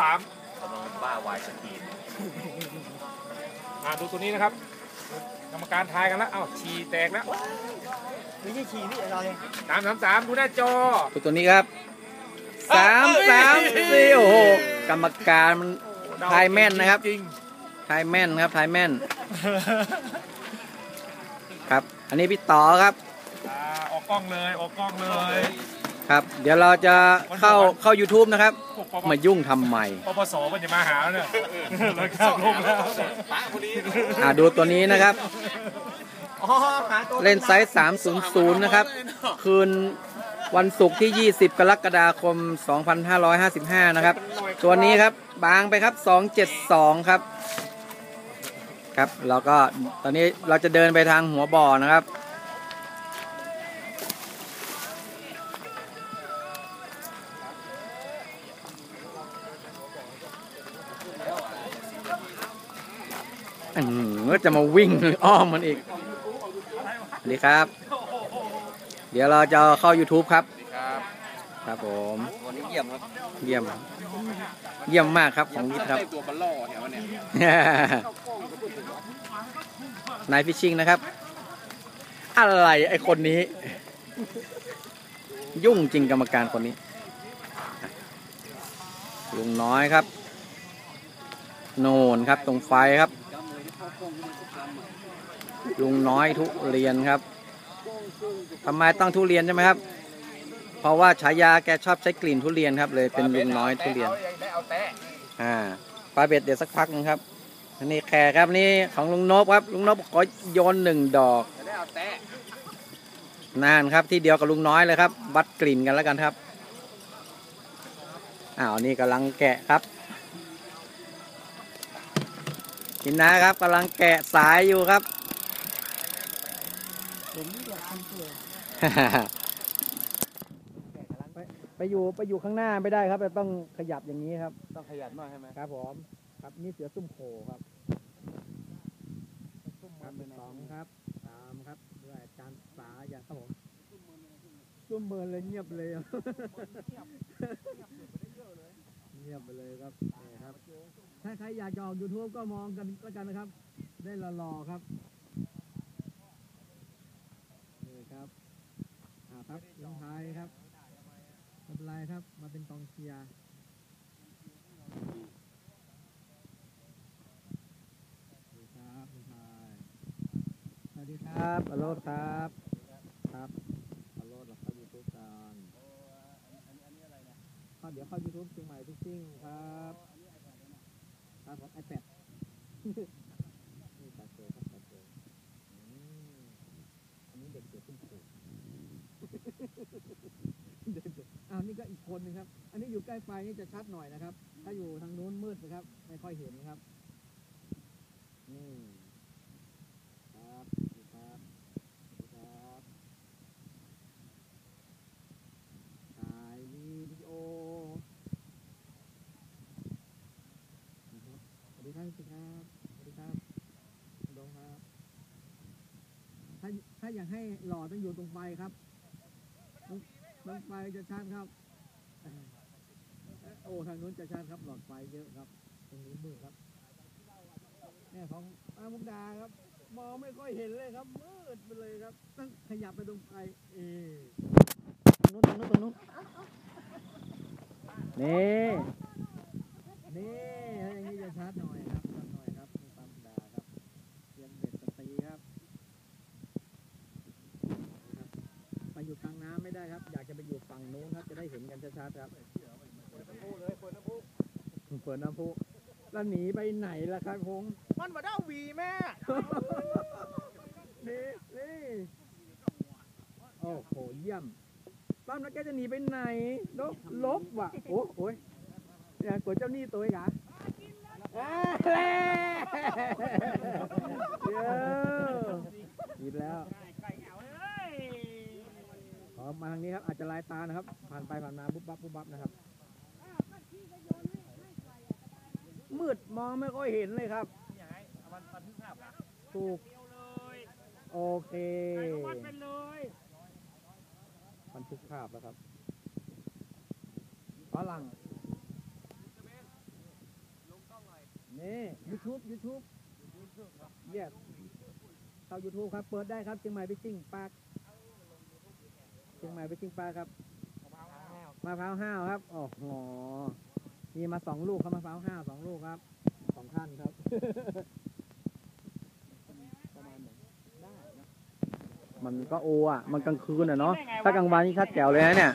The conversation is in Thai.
สามกำลังบ้าวายสกรีนอ่าดูตัวนี้นะครับ กรรมการทายกันแล้ว เอ้าฉี่แตกแล้วไม่ใช่ฉี่พี่อะไรสามสามสามดูหน้าจอดูตัวนี้ครับสามสามสี่โอ้โหกรรมการมันทายแม่นนะครับจริงทายแม่นครับทายแม่น ครับ อันนี้พี่ต่อครับๆอ่าออกกล้องเลย ออกกล้องเลย ครับ เดี๋ยวเราจะเข้าเข้า YouTube นะครับพวกปปมายุ่งทำไมปปสมันจะมาหาแล้วเนี่ยเราข้ามลงแล้วอ่าดูตัวนี้นะครับอ๋อหาตัวเล่นไซส์ 300 นะครับ คืนวันศุกร์ที่ 20 กรกฎาคม 2555 นะครับ ตัวนี้ครับบางไปครับ 272 ครับ ครับ แล้วก็ตอนนี้เราจะเดินไปทางหัวบ่อนะครับ อืมก็จะมาวิ่งอ้อมมันอีกสวัสดีครับ เดี๋ยวเราจะเข้า YouTube ครับ ครับผมวันนี้เยี่ยมครับ เยี่ยม เยี่ยมมากครับของนิดครับตัวบัลล่อแถวเนี่ยนายฟิชชิงนะครับ อะไรไอคนนี้ ยุ่งจริงกรรมการคนนี้ ลุงน้อยครับ โน่นครับตรงไฟครับ ลุงน้อยทุเรียนครับทำไมต้องทุเรียนใช่ไหมครับ เพราะว่าฉายาแกชอบใช้กลิ่นทุเรียนครับ เลยเป็นลุงน้อยทุเรียนอ่าปลาเบ็ดเดี๋ยวสักพักนึงครับอันนี้แขกครับนี่ของลุงนบครับ ลุงนบขอโยนหนึ่งดอกได้เอาแตะนานครับที่เดียวกับลุงน้อยเลยครับวัดกลิ่นกันแล้วกันครับอ้าวนี่กำลังแกะครับ กินนะครับกำลังแกะสายอยู่ครับผมนี่อยากทำตัวไปไปอยู่ไปอยู่ข้างหน้าไม่ได้ครับจะต้องขยับอย่างนี้ครับ ต้องขยันหน่อยใช่ไหมครับผมครับนี่เสือซุ่มโขครับครับสองครับสามครับด้วยอาจารย์สาอย่างครับผมซุ่มเมินเลยเงียบเลยอะเงียบไปเลยครับนี่ครับ ถ้าใครอยากจะออกยูทูบก็มองกันแล้วกันนะครับ ได้หล่อๆครับนี่ครับอ่าครับลงท้ายครับไม่เป็นไรครับ มาเป็นกองเชียร์สวัสดีครับคุณชายสวัสดีครับอโรดครับ ครับอโรดเราเข้ายูทูบกัน เข้าเดี๋ยวเข้ายูทูบเชียงใหม่ทุกซิ่งครับครับผมไอแพดนี่ตาโจครับตาโจอืมอันนี้เด็กเสือขึ้นผูกเด็กๆอ้าวนี่ก็อีกคนหนึงครับ อันนี้อยู่ใกล้ไฟนี่จะชัดหน่อยนะครับ ถ้าอยู่ทางนู้นมืดนะครับ ไม่ค่อยเห็นครับอืมครับสวัสดีครับสวัสดีครับถ่ายวิดีโอนะครับสวัสดีครับสิครับสวัสดีครับคุณดงครับ ถ้าถ้าอยากให้หล่อต้องอยู่ตรงไฟครับตรงไฟจะชัดครับ โอ้ทางนู้นจะชัดครับ หลอดไฟเยอะครับ ตรงนี้มืดครับเนี่ยของอามุกดาครับ มองไม่ค่อยเห็นเลยครับ มืดไปเลยครับ ต้องขยับไปตรงไกลเอตรงนู้นตรงนู้นตรงนู้นนี่ถ้าอย่างนี้จะชัดหน่อยครับชัดหน่อยครับนี่ปามุกดาครับเรียนเบ็ดสตรีครับนะครับ ไปอยู่กลางน้ำไม่ได้ครับ อยากจะไปอยู่ฝั่งนู้นครับ จะได้เห็นกันชัดๆ ครับเปิดน้ำพุเลยเปิดน้ำพุเปิดน้ำพุแล้วหนีไปไหนล่ะครับพงษ์มันมาได้วีแม่ นี่นี่โอ้โหเยี่ยมป้ามแล้วแกจะหนีไปไหนลบลบว่ะ โอ้โหยอย่ากดเจ้าหนี้ตัวเองเหรออ่าแล่เยวหยิบแล้ว ขอมาทางนี้ครับอาจจะลายตานะครับ ผ่านไปผ่านมาปุ๊บปั๊บปุ๊บปั๊บนะครับ มืดมองไม่ค่อยเห็นเลยครับมันบันทึกภาพเหรอถูกโอเควัดไปเลยบันทึกภาพแล้วครับฝรั่งนี่ YouTube YouTube yes เข้า YouTube ครับ เปิดได้ครับเชียงใหม่ไปจิ้งปาก เชียงใหม่ไปจิ้งปากครับมะพร้าวห้าวครับโอ้โหมีมาสองลูกครับมะพร้าวห้าวสองลูกครับสองท่านครับมันก็โออะ มันกลางคืนอะเนาะ ถ้ากลางวันนี่ชัดแจ๋วเลยนะเนี่ย